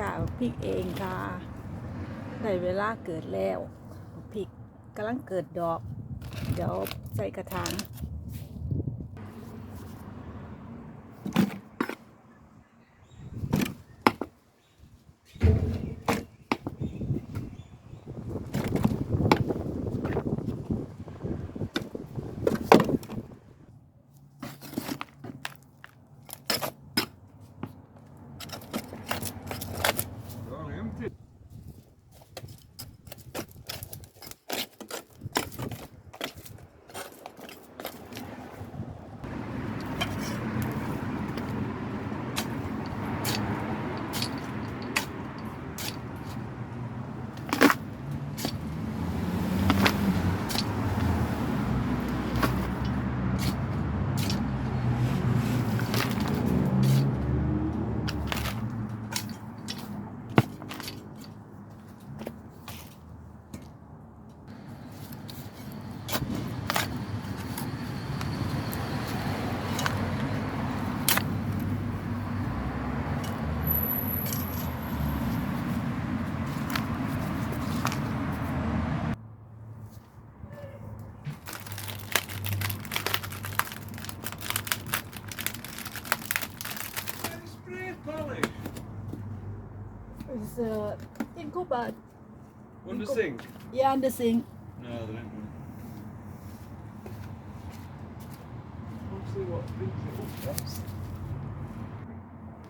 ค่ะพริกเองค่ะได้เวลาเกิดแล้วพริกกำลังเกิดดอก เดี๋ยวใส่กระถาง in Cuba On the sink? yeah in the sink No, they don't. Let's see what things it up.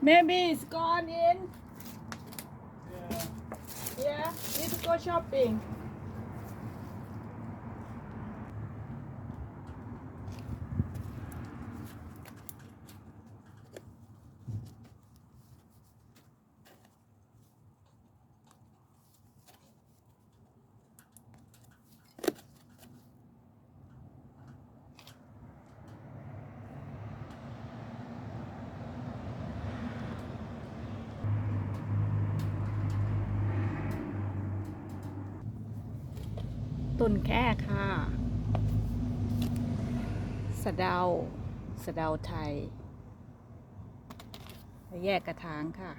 maybe it's gone in Yeah. yeah need to go shopping ต้นแค่ค่ะ สะเดา สะเดาไทย แยกกระถางค่ะ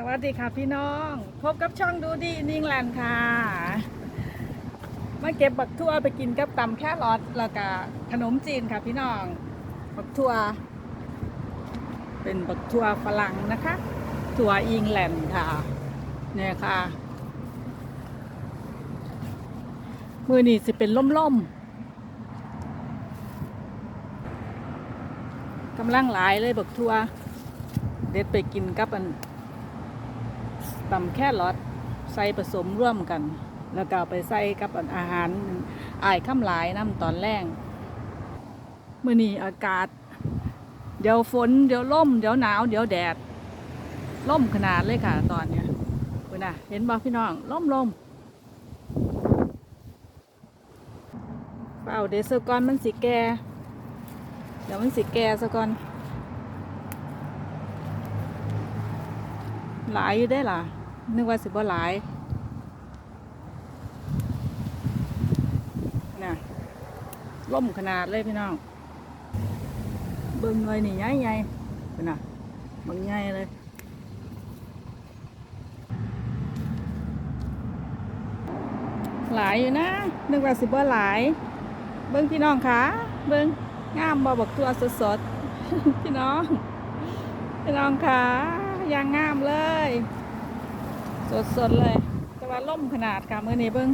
สวัสดีค่ะพี่น้อง พบกับช่องดูดีนิงแลนด์ค่ะ มาเก็บบักทั่วไปกินกับตำแค่รอทแล้วก็ขนมจีนค่ะพี่น้อง บักทั่ว เป็นบักทั่วฝรั่งนะคะทั่วอิงแลนด์ค่ะ เนี่ยค่ะ มือนี่สิเป็นล่มๆกำลังหลายเลยบักทั่ว เด็ดไปกินกับอัน ตำแค่รอทใส่ผสมร่วมกัน แล้วก็เอไปใส่กับอาหารอายข้ามหลายน้ำตอนแรงมื่อนี้อากาศ เดี๋ยวฝนเดี๋ยวล่ม เดี๋ยวหนาว เดี๋ยวแดดล่มขนาดเลยค่ะ ตอนเนี้ยเพื่อนน่ะ เห็นบ่พี่น้องล่มลมเปล่าเดี๋ยวสก่อนมันสิแก่เดี๋ยวมันสิแก่ซะก่อนหลายอยู่ได้ล่ะ นึกว่าสิบ่หลายน่ะล่มขนาดเลยพี่น้อง เบิ่งหน่อยนี่ใหญ่ใหญ่เป็นน่ะเบิ่งใหญ่เลยหลายอยู่นะนึกว่าสิบ่หลาย เบิ้งพี่น้องคะเบิ้งงามบ่บักตัวสดๆพี่น้อง พี่น้องคะยางงามเลย สดๆเลย แต่ว่าล่มขนาดค่ะมือนี้เบิ้ง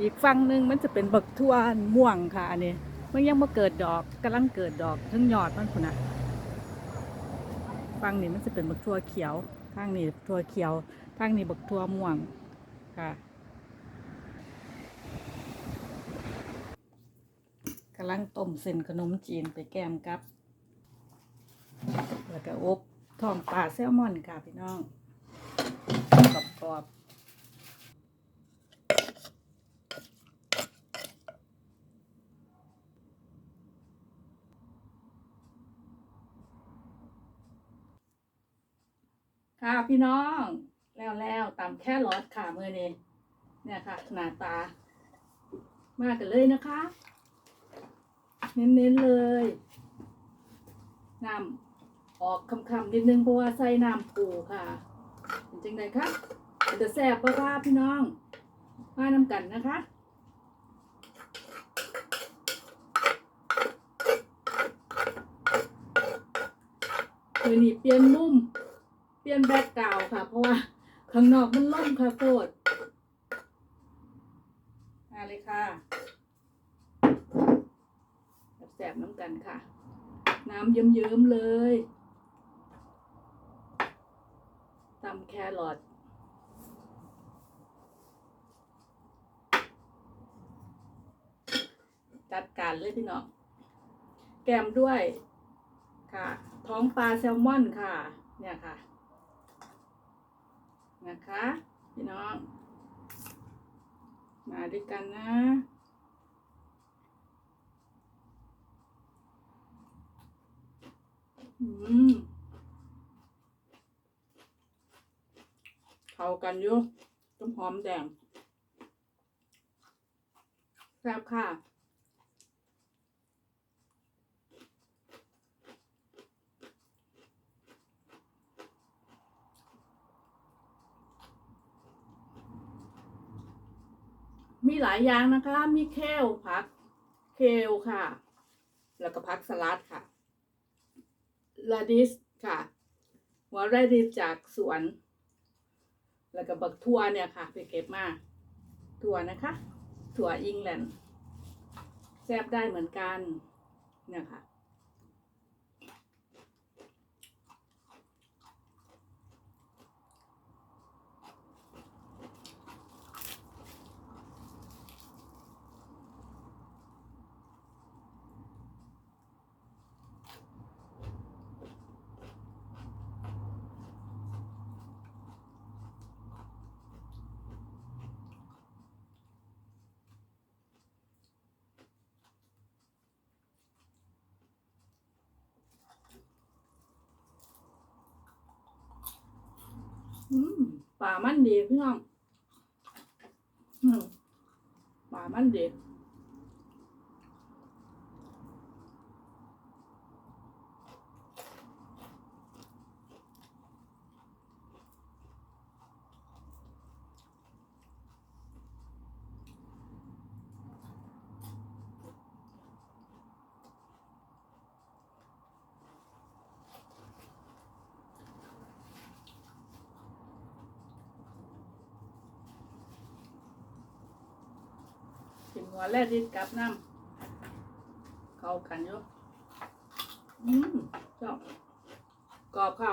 อีกฝั่งหนึ่งมันจะเป็นบักทั่วม่วงค่ะอันนี้มันยังมาเกิดดอกกำลังเกิดดอกทั้งยอดมันคุณนะฝั่งนี้มันจะเป็นบักทั่วเขียวทางนี้ทั่วเขียวทางนี้บักทั่วม่วงค่ะกำลังต้มเส้นขนมจีนไปแกมกับ ทองปลาแซลมอนค่ะพี่น้องกรอบกรอบๆค่ะพี่น้องแล้วแล้วตำแค่รสค่ะมือนี้เนี่ยค่ะ หน้าตา มากันเลยนะคะ เน้นๆเลยน้ำ ออกคำๆนิดนึงเพราะว่าใส่น้ำปูค่ะเป็นจังไดคะเป็นจะแซ่บปะค่ะพี่น้องมาน้ำกันนะคะคืนนี้เปลี่ยนมุม เปลี่ยนแบ็กกราวค่ะ เพราะว่าข้างนอกมันล่มค่ะโคตรมาเลยค่ะแซ่บน้ำกันค่ะ น้ำเยิ้มๆเลย ตำแครอทจัดการเลยพี่น้อง แกมด้วยค่ะ ท้องปลาแซลมอนค่ะ เนี่ยค่ะ นะคะ พี่น้อง มาด้วยกันนะอืม เข้ากันอยู่ต้มหอมแดงแซ่บค่ะมีหลายอย่างนะคะ มีแคลผัก เคลค่ะ แล้วก็ผักสลัดค่ะลาดิสค่ะ หัวไรดิสจากสวน แล้วก็บักทั่วเนี่ยค่ะ ไปเก็บมาถั่วนะคะ ถั่วอิงแลนด์แซ่บได้เหมือนกันเนี่ยค่ะ ป่ามันดีพี่น้องป่ามันดี หัวแรกดิสกับน้ำเข้ากันอยู่อืมชอบกรอบค่ะ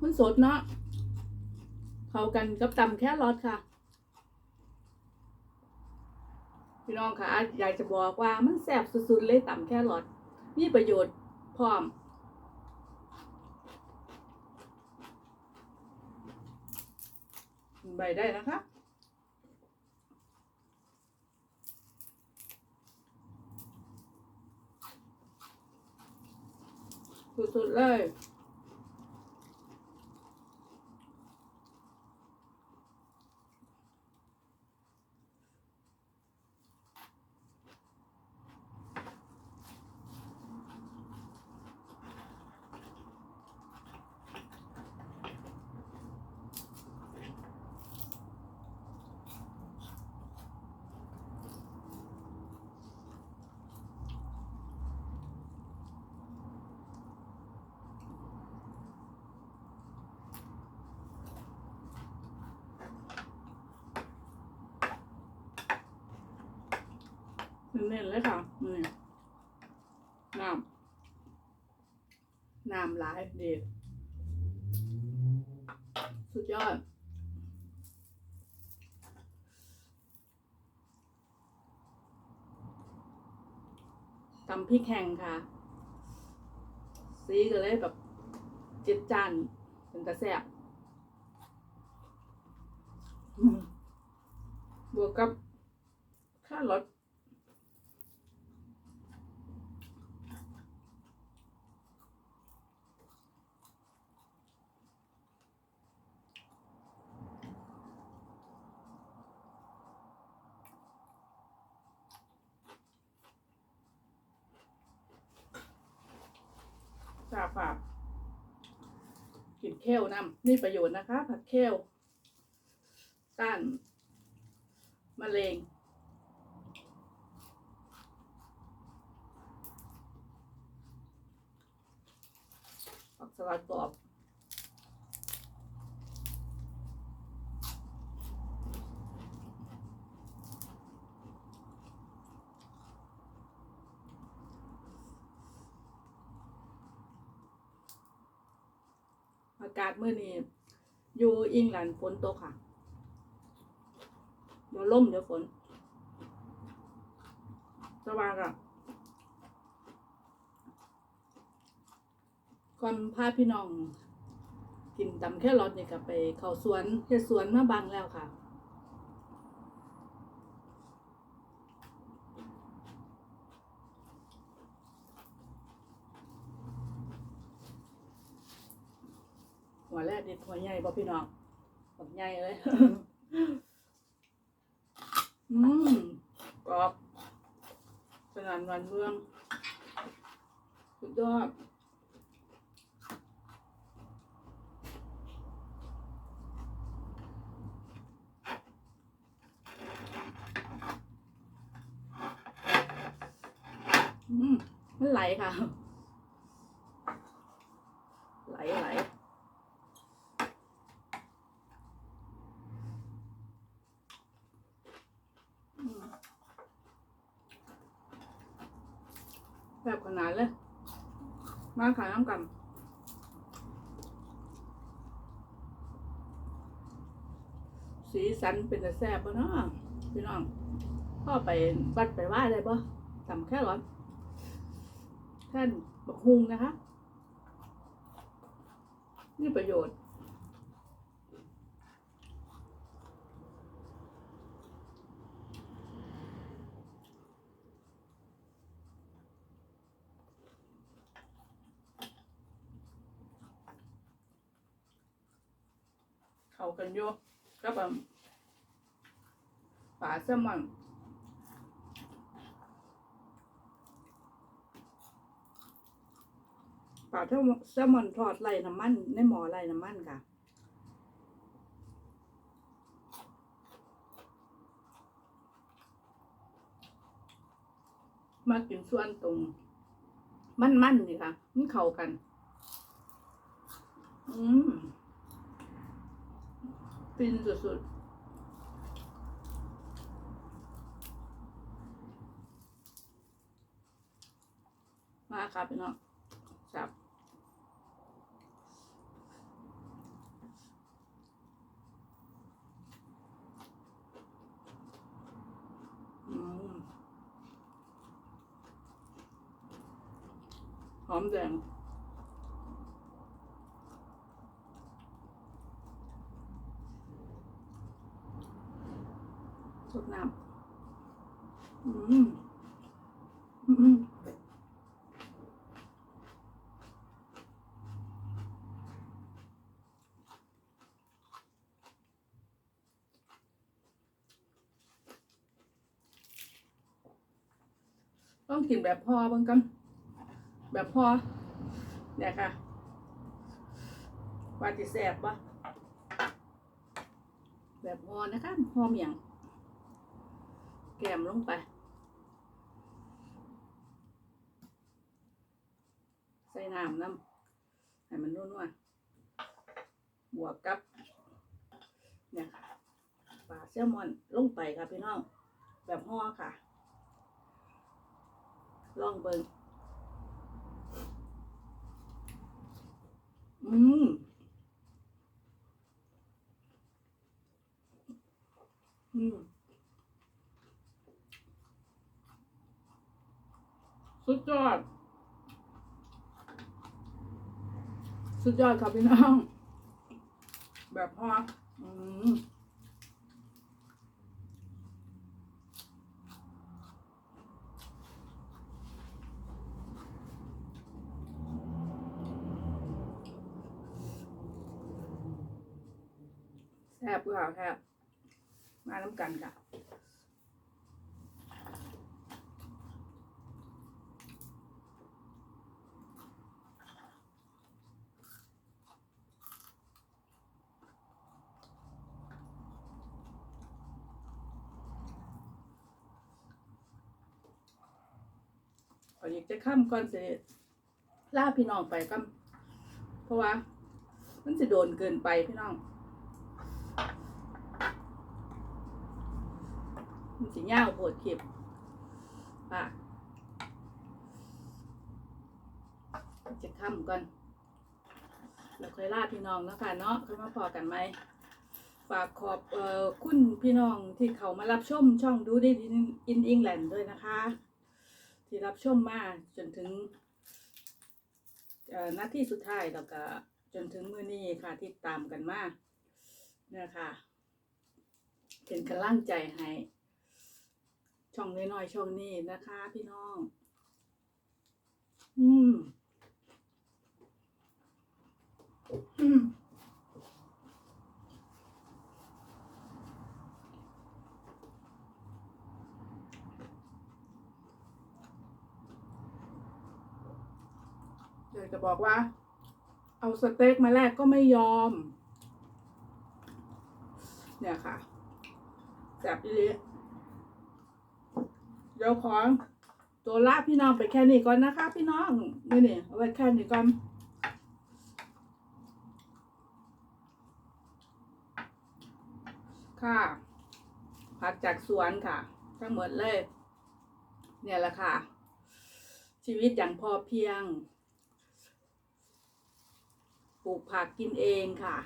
มันสดเนาะเข้ากันกับตำแค่รสค่ะ พี่น้องค่ะอยากจะบอกว่ามันแซ่บสุดๆเลยตำแค่รสมีประโยชน์พร้อม ใบได้นะคะสุดๆเลย เน้นๆเลยค่ะนี่น้ำน้ำหลายเด็ดสุดยอดตำพริกแห้งค่ะ ซีก็เลยแบบเจิตจานเป็นตะแซ่บบวกกับข้าวรสฝากฝาก ข้วนำนี่ประโยชน์นะคะ ผักเค้วต้านมะเร็งผักสลัดกรอบากาศเมื่อนี้อยู่อิงแลนด์ฝนตกค่ะ เดี๋ยวล่มเดี๋ยวฝนสว่างอะก่อนพาพี่น้อง กินตำแค่รอดนี่ก็ไป เข้าสวนเฮ็ดสวนมาบางแล้วค่ะ แรกเด็ดหัวใหญ่บ่พี่น้องหัวใหญ่เลย อืมกรอบสนานวันเมืองสุดยอดอืมมันไหลค่ะ ไหลไหลอืมแบบข นาดเลย มาขายน้ำกันสีสันเป็นแต่แซ่บปะเนาะพี่น้องพ่อไปวัดไปว่าได้ปะตำแค่ร้อนท่านบักฮุงนะคะ นี่ประโยชน์ กันอยู่กับแบบปลาแซลมอนปลาแซลมอนแซลมอนทอดไร้น้ำมันในหม้อไร้น้ำมันค่ะมากินส่วนตรง มันๆนนี่ค่ะ มันเข้ากัน อืม ฟินสุดๆมาค่ะพี่น้องจับ อืมหอมแดง สดน้ำอืมอืมต้ องกินแบบพอเบ้างกันแบบพอเนี่ยค่ะว่าจะแสบปะแบบพอนะคะพอเมียงแกมลงไป ใส่น้ำน้ำให้มันนุ่นๆบวกกับ เนี่ยค่ะปลาแซลมอนลงไปค่ะพี่น้อง แบบห่อค่ะ ลองเบิ่งอืมอืมสุดยอด สุดยอดครับพี่น้อง แบบพออืม แซ่บค่ะแซ่บมาน้ำกันค่ะขออยากจะข้ามก่อนเสร็จล่าพี่น้องไปก็เพราะว่า มันจะโดนเกินไปพี่น้อง มันจะยาวโผดคลิปอะจะข้ามก่อนแล้วค่อยลาพี่น้องเนาะคะเนาะค่อยมาพอกันไหมฝากขอบเอ่อคุณพี่น้องที่เขามารับชมช่องดูได้อินอิงแลนด์ด้วยนะคะ ที่รับชมมาจนถึงนาทีสุดท้ายแล้วก็จนถึงมือนี้ค่ะที่ตามกันมาเนี่ยค่ะเป็นกำลังใจให้ ช่องน้อยๆช่องนี้นะคะ พี่น้อง อืม อืมอยากจะบอกว่า เอาสเต็กมาแลกก็ไม่ยอม เนี่ยค่ะแสบอีหลีเดี๋ยวขอตัวลาพี่น้องไปแค่นี้ก่อนนะคะ พี่น้องนี่นี่เอาไว้แค่นี้ก่อนค่ะผักจากสวนค่ะ ทั้งหมดเลย เนี่ยแหละค่ะ ชีวิตอย่างพอเพียง ปลูกผักกินเองค่ะ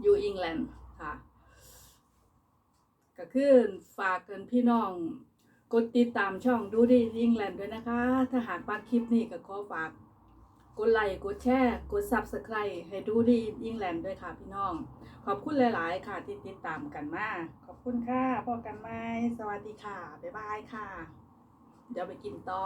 อยู่อังกฤษค่ะ ก็คือฝากกันพี่น้อง กดติดตามช่องดูดีอิงแลนด์ด้วยนะคะ ถ้าหากว่าคลิปนี้ก็ขอฝาก กดไลค์ กดแชร์ กด Subscribe ให้ดูดีอิงแลนด์ด้วยค่ะพี่น้อง ขอบคุณหลาย ๆ ค่ะที่ติดตามกันมา ขอบคุณค่ะพบกันใหม่ สวัสดีค่ะ บ๊ายบายค่ะ เดี๋ยวไปกินต่อ